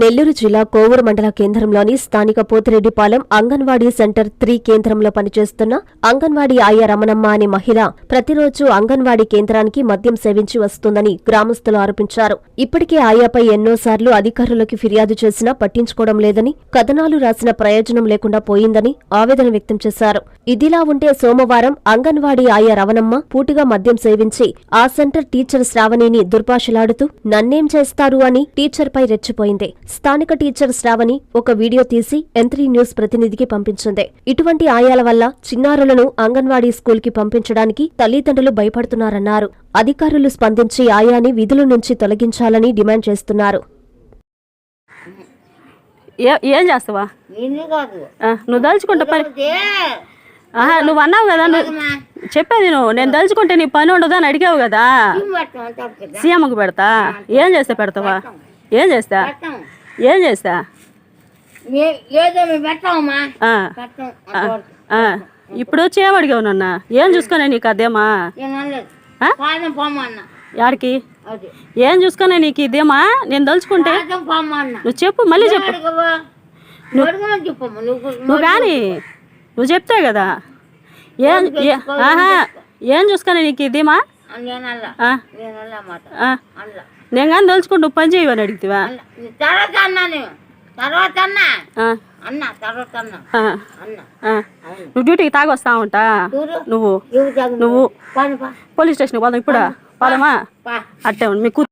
నెల్లూరు జిల్లా కోవూరు మండల కేంద్రంలోని స్థానిక పోతిరెడ్డిపాలెం అంగన్వాడీ సెంటర్ త్రీ కేంద్రంలో పనిచేస్తున్న అంగన్వాడీ ఆయ రమణమ్మ అనే మహిళ ప్రతిరోజు అంగన్వాడీ కేంద్రానికి మద్యం సేవించి వస్తుందని గ్రామస్తులు ఆరోపించారు. ఇప్పటికే ఆయాపై ఎన్నోసార్లు అధికారులకు ఫిర్యాదు చేసినా పట్టించుకోవడం లేదని కథనాలు రాసిన ప్రయోజనం లేకుండా పోయిందని ఆవేదన వ్యక్తం చేశారు. ఇదిలా ఉంటే సోమవారం అంగన్వాడీ ఆయ రవణమ్మ పూటిగా మద్యం సేవించి ఆ సెంటర్ టీచర్ శ్రావణిని దుర్భాషలాడుతూ నన్నేం చేస్తారు అని టీచర్పై రెచ్చిపోయింది. స్థానిక టీచర్ శ్రావణి ఒక వీడియో తీసి ఎంత్రీ న్యూస్ ప్రతినిధికి పంపించింది. ఇటువంటి ఆయాల వల్ల చిన్నారులను అంగన్వాడీ స్కూల్కి పంపించడానికి తల్లిదండ్రులు భయపడుతున్నారన్నారు. అధికారులు స్పందించి ఆయాని విధుల నుంచి తొలగించాలని డిమాండ్ చేస్తున్నారు. ఏ ఏం చేస్తావా? నువ్వు దలుచుకుంటే పని నువ్వు అన్నావు కదా నువ్వు చెప్పేది నువ్వు. నేను దలుచుకుంటే నీ పని ఉండదు అని అడిగావు కదా. సీఎంకు పెడతా? ఏం చేస్తే పెడతావా? ఏం చేస్తా? ఏం చేస్తా? ఇప్పుడు వచ్చి ఏం అడిగావు నన్న? ఏం చూసుకునే నీకు అదేమా? యాడికి? ఏం చూసుకునే నీకు ఇదేమా? నేను పొమ్మన్న నువ్వు చెప్పు మళ్ళీ చెప్పు. నువ్వు కానీ నువ్వు చెప్తే కదా. ఏం ఏ- ఆహా ఏం చూసుకునే నీకు ఇదేమా? నేను కానీ దలుచుకుంటూ పని చేయవని అడిగితివా? తర్వాత తర్వాత అన్నా ఆ, అన్న. తర్వాత నువ్వు డ్యూటీకి తాగొస్తా ఉంటా? నువ్వు. నువ్వు. పోలీస్ స్టేషన్కి పోదాం ఇప్పుడు? పోదామా? అట్టే ఉండు. మీ కూతురు